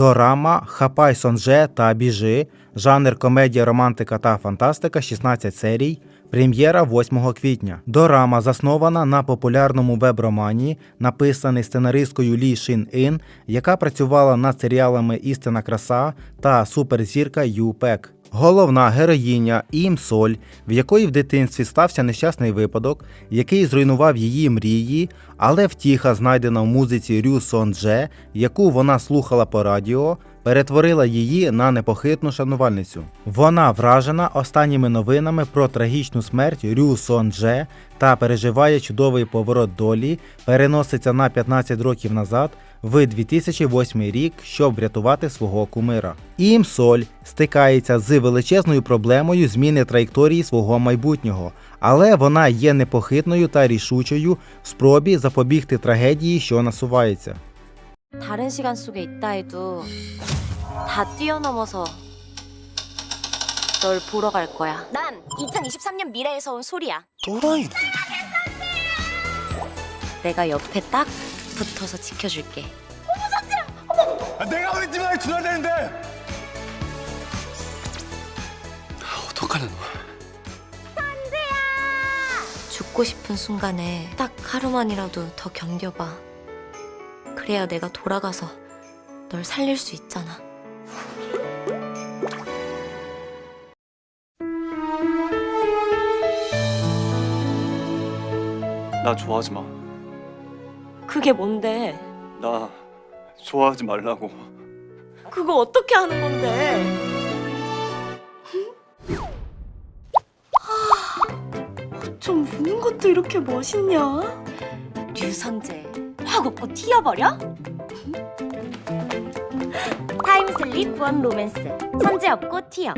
Дорама, Хапай Сонже та Біжи, жанр комедія, романтика та фантастика, 16 серій. Прем'єра 8 квітня. Дорама заснована на популярному веб-романі, написаний сценаристкою Лі Шин Ін, яка працювала над серіалами Істина краса та суперзірка Ю Пек. Головна героїня Ім Соль, в якої в дитинстві стався нещасний випадок, який зруйнував її мрії, але втіха, знайдена в музиці Рю Сон Дже, яку вона слухала по радіо, перетворила її на непохитну шанувальницю. Вона вражена останніми новинами про трагічну смерть Рю Сон Дже та переживає чудовий поворот долі, переноситься на 15 років назад в 2008 рік, щоб врятувати свого кумира. Ім Соль стикається з величезною проблемою зміни траєкторії свого майбутнього, але вона є непохитною та рішучою в спробі запобігти трагедії, що насувається. 다른 시간 속에 있다 해도 다 뛰어넘어서 널 보러 갈 거야. 난 2023년 미래에서 온 소리야. 또라이네. 내가 옆에 딱 붙어서 지켜줄게. 아, 내가 왜 집안에 들어야 되는데? 어떡하냐 너? 죽고 싶은 순간에 딱 하루만이라도 더 견뎌봐. 그래야 내가 돌아가서 널 살릴 수 있잖아. 나 좋아하지 마. 그게 뭔데? 나 좋아하지 말라고. 그거 어떻게 하는 건데? 좀 우는 것도 이렇게 멋있냐? 류선재 확 웃고 튀어버려? 타임슬립 원 로맨스. 선제 없고 티어.